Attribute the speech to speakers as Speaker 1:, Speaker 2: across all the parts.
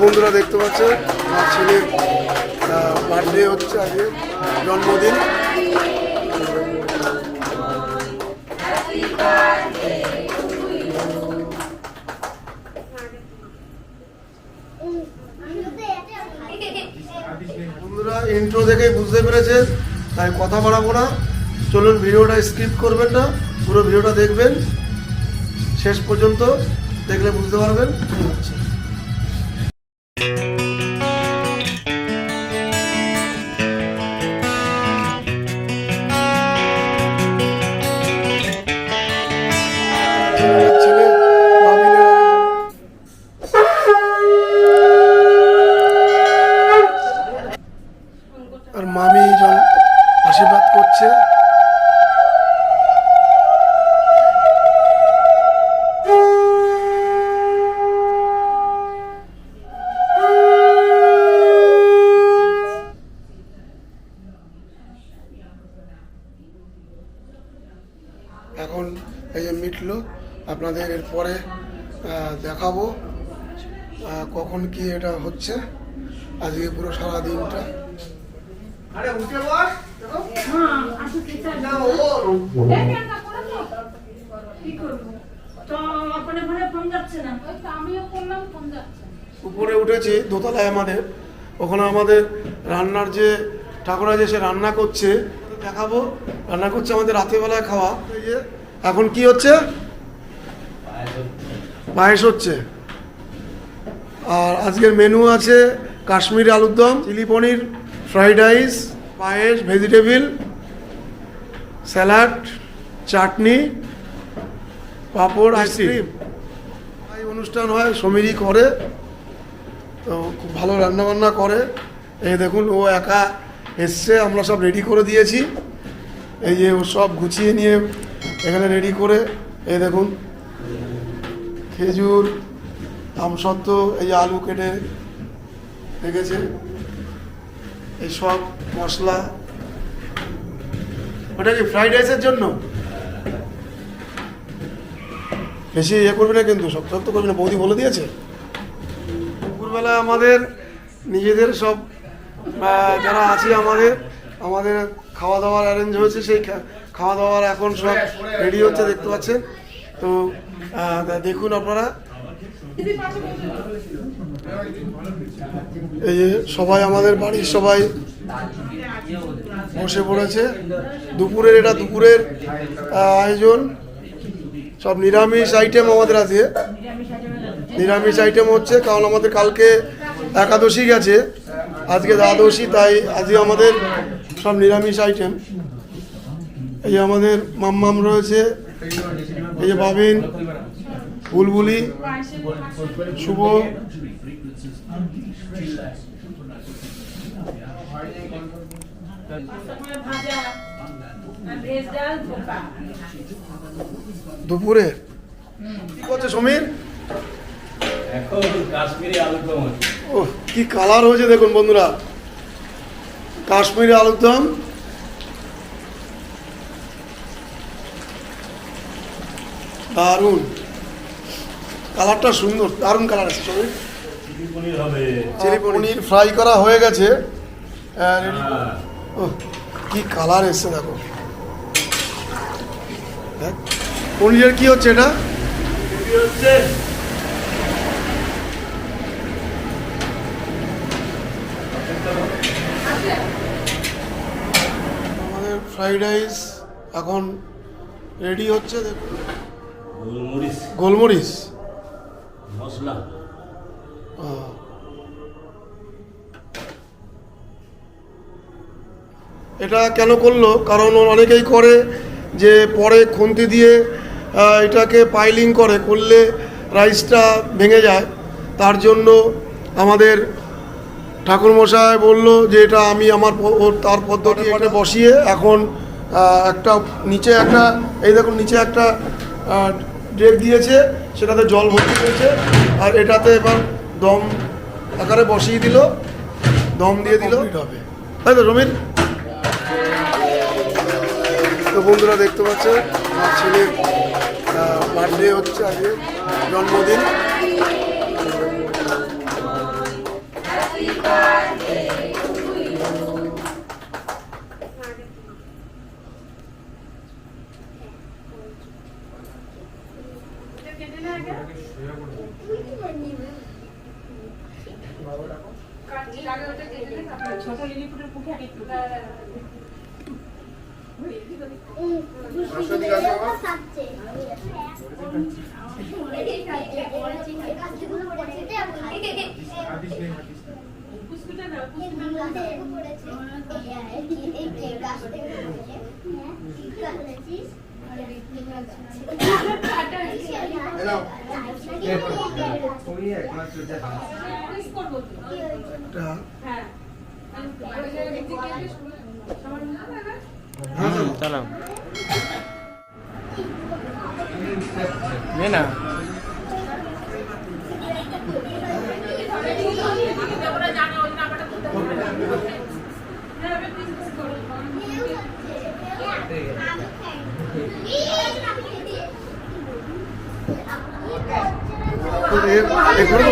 Speaker 1: বন্ধুরা দেখতে পাচ্ছেন আমার ছেলের বার্থডে হচ্ছে আজকে জন্মদিন। বন্ধুরা ইন্ট্রো দেখেই বুঝতে পেরেছে, তাই কথা বাড়াবো না। চলুন, ভিডিওটা স্কিপ করবেন না, পুরো ভিডিওটা দেখবেন। শেষ পর্যন্ত দেখলে বুঝতে পারবেন। কি আপনাদের এরপরে দেখাবো কখন কি এটা হচ্ছে। আজকে পুরো সারা দিনটা। উপরে উঠেছি দোতলায় আমাদের। ওখানে আমাদের রান্নার যে ঠাকুরা যে সে রান্না করছে দেখাবো। রান্না করছে আমাদের রাতেরবেলায় খাওয়া। এখন কি হচ্ছে? পায়েস হচ্ছে। আর আজকের মেনু আছে কাশ্মীরি আলুর দম চিলি পনির ফ্রাইড রাইস পায়েস vegetable salad chutney papad ice cream এই অনুষ্ঠান হয় সমীরই করে তো খুব ভালো রান্নাবান্না করে। এই দেখুন ও একা এসছে আমরা সব রেডি করে দিয়েছি। এই যে ও সব গুছিয়ে নিয়ে এখানে রেডি করে এই দেখুন। খেজুর আমসত্ত্ব এই আলু কেটে রেখেছে। এই সব মশলা। ওটা কি ফ্রাইড রাইসের জন্য? বেশি ইয়ে করবে না কিন্তু, সব শক্ত করবে না। বৌদি বলে দিয়েছে। দুপুরবেলা আমাদের নিজেদের সব যারা আছি আমাদের আমাদের খাওয়া দাওয়ার অ্যারেঞ্জ হয়েছে, সেই খাওয়া দাওয়ার এখন সব রেডি হচ্ছে, দেখতে পাচ্ছেন। তো তা দেখুন আপনারা। এই যে সবাই আমাদের বাড়ির সবাই বসে পড়েছে। দুপুরের, এটা দুপুরের আয়োজন। সব নিরামিষ আইটেম আমাদের আছে। নিরামিষ আইটেম হচ্ছে, কারণ আমাদের কালকে একাদশী গেছে। আজকে দ্বাদশী, তাই আজকে আমাদের সব নিরামিষ আইটেম এই আমাদের মাম্মাম রয়েছে। এই যে বাবিন বুলবুলি শুভ দুপুরে। কি করছে সমীর। ও কি কালার হয়েছে দেখুন বন্ধুরা। কাশ্মীরি আলুর দম। দারুণ। কালারটা সুন্দর দারুণ কালার আছে সবই।
Speaker 2: চিলি পনির
Speaker 1: পনির। ফ্রাই করা হয়ে গেছে।
Speaker 2: হ্যাঁ।
Speaker 1: ওহ, কি কালার এসছে দেখো। দেখ, পনিরের কি হচ্ছে এটা? আমাদের ফ্রাইড রাইস এখন রেডি হচ্ছে দেখুন
Speaker 2: গোলমরিচ।
Speaker 1: গোলমরিচ। এটা কেন করল? কারণ অনেকেই করে যে পরে খুন্তি দিয়ে এটাকে পাইলিং করে, করলে রাইসটা ভেঙে যায়। তার জন্য আমাদের ঠাকুরমশাই বলল যে এটা আমি আমার তার পদ্ধতি এটা বসিয়ে এখন একটা নিচে একটা, এই দেখুন, নিচে একটা ডেক দিয়েছে। সেটাতে জল ভর্তি হয়েছে আর এটাতে এবার দম আকারে বসিয়ে দিল দম দিয়ে দিল। তাই তো রমিন? তো বন্ধুরা দেখতে পাচ্ছে আমার ছেলে বার্থডে হচ্ছে আগে জন্মদিন।
Speaker 3: ছোট লিলিপুটের মুখে একটু পুষ্পিটা দাও কিস করব তো
Speaker 1: এটা
Speaker 3: হ্যাঁ
Speaker 1: হ্যাঁ চলো।
Speaker 4: চলো নে না
Speaker 1: করে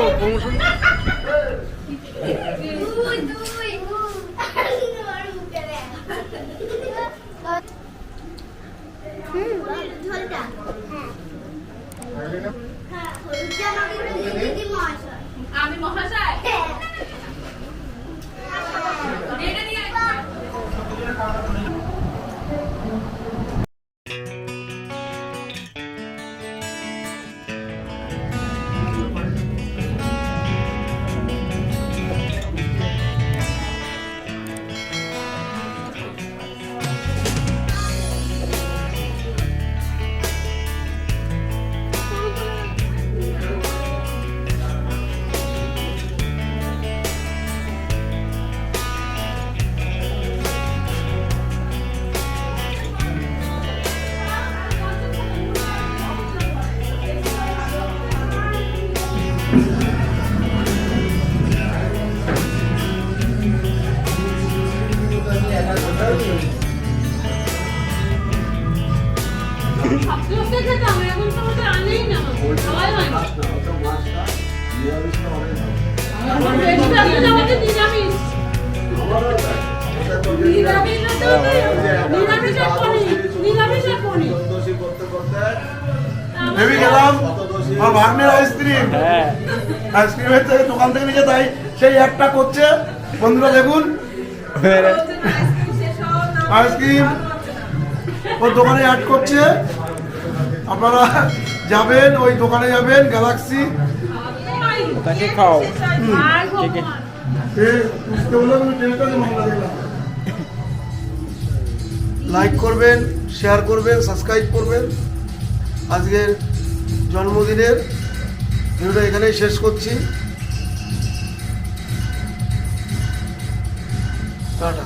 Speaker 1: ভেবে গেলাম। আমার ভাগ্নের আইসক্রিম।
Speaker 4: হ্যাঁ।
Speaker 1: আইসক্রিমের থেকে দোকান থেকে নিয়ে তাই সেই একটা করছে। বন্ধুরা দেখুন। আইসক্রিম। ওর দোকানে অ্যাড করছে। আপনারা যাবেন ওই দোকানে যাবেন গ্যালাক্সি
Speaker 4: তাকে খাও ঠিক
Speaker 1: লাইক করবেন শেয়ার করবেন সাবস্ক্রাইব করবেন। আজকের জন্মদিনের ভিডিওটা এখানেই শেষ করছি। টাটা।